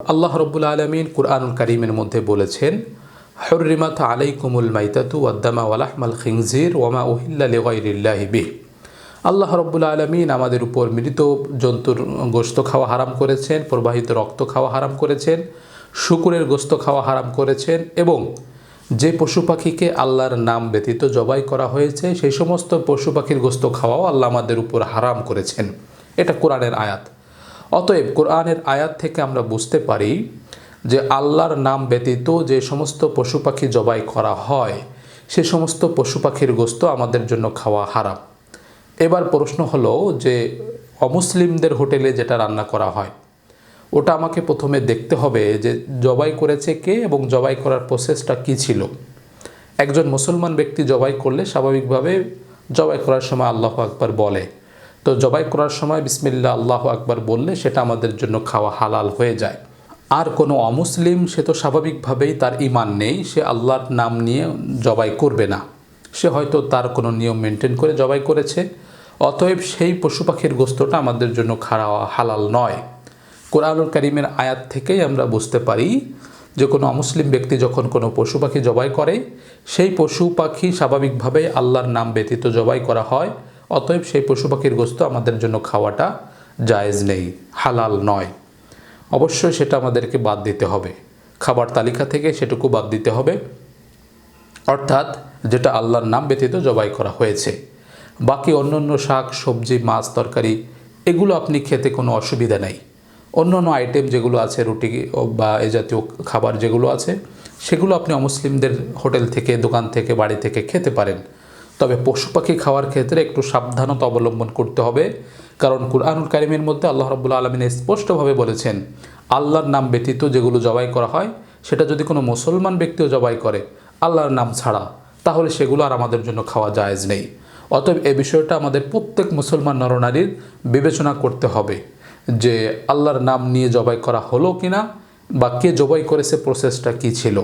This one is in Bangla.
আল্লাহ রব্বুল আলমিন কুরআনুল করিমের মধ্যে বলেছেন হরিমাত আলাইকুমুল মাইতাতু ওয়াদ্দামা ওয়ালাহমাল খিংজির ওয়ামা ওহিল্লা লেগাইরিল্লাহি বিহ। আল্লাহ রব্বুল আলমিন আমাদের উপর মৃত জন্তুর গোস্ত খাওয়া হারাম করেছেন, প্রবাহিত রক্ত খাওয়া হারাম করেছেন, শুকুরের গোস্ত খাওয়া হারাম করেছেন এবং যে পশু পাখিকে আল্লাহর নাম ব্যতীত জবাই করা হয়েছে, সেই সমস্ত পশু পাখির গোস্ত খাওয়াও আল্লাহ আমাদের উপর হারাম করেছেন। এটা কোরআনের আয়াত। অতএব কোরআনের আয়াত থেকে আমরা বুঝতে পারি যে আল্লাহর নাম ব্যতীত যে সমস্ত পশু পাখি জবাই করা হয়, সে সমস্ত পশু পাখির গোস্ত আমাদের জন্য খাওয়া হারাম। এবার প্রশ্ন হলো যে অমুসলিমদের হোটেলে যেটা রান্না করা হয়, ওটা আমাকে প্রথমে দেখতে হবে যে জবাই করেছে কে এবং জবাই করার প্রসেসটা কী ছিল। একজন মুসলমান ব্যক্তি জবাই করলে স্বাভাবিকভাবে জবাই করার সময় আল্লাহ আকবার বলে তো জবাই করার সময় বিসমিল্লা আল্লাহ আকবার বললে সেটা আমাদের জন্য খাওয়া হালাল হয়ে যায়। আর কোনো অমুসলিম, সে তো স্বাভাবিকভাবেই তার ইমান নেই, সে আল্লাহর নাম নিয়ে জবাই করবে না। সে হয়তো তার কোনো নিয়ম মেনটেন করে জবাই করেছে, অতএব সেই পশু পাখির গোস্তটা আমাদের জন্য খাওয়া হালাল নয়। কোরআনুল করিমের আয়াত থেকেই আমরা বুঝতে পারি যে কোনো অমুসলিম ব্যক্তি যখন কোনো পশু পাখি জবাই করে, সেই পশু পাখি স্বাভাবিকভাবেই আল্লাহর নাম ব্যতীত জবাই করা হয়। অতএব সেই পশু পাখির গোস্ত আমাদের জন্য খাওয়াটা জায়েজ নেই, হালাল নয়। অবশ্যই সেটা আমাদেরকে বাদ দিতে হবে। খাবার তালিকা থেকে সেটুকু বাদ দিতে হবে। অর্থাৎ যেটা আল্লাহর নাম ব্যতীত জবাই করা হয়েছে। বাকি অন্য অন্য শাক, সবজি, মাছ, তরকারি, এগুলো আপনি খেতে কোনো অসুবিধা নেই। অন্য অন্য আইটেম যেগুলো আছে, রুটি বা এ জাতীয় খাবার যেগুলো আছে, সেগুলো আপনি অমুসলিমদের হোটেল থেকে, দোকান থেকে, বাড়ি থেকে খেতে পারেন। তবে পশু পাখি খাওয়ার ক্ষেত্রে একটু সাবধানতা অবলম্বন করতে হবে। কারণ কুরআনুল কারিমের মধ্যে আল্লাহ রব্বুল আলমিন স্পষ্টভাবে বলেছেন, আল্লাহর নাম ব্যতীত যেগুলো জবাই করা হয়, সেটা যদি কোনো মুসলমান ব্যক্তিও জবাই করে, আল্লাহর নাম ছাড়া, তাহলে সেগুলো আর আমাদের জন্য খাওয়া জায়েজ নেই। অতএব এ বিষয়টা আমাদের প্রত্যেক মুসলমান নরনারীর বিবেচনা করতে হবে যে আল্লাহর নাম নিয়ে জবাই করা হলো কিনা বা কে জবাই করেছে প্রসেসটা কী ছিল।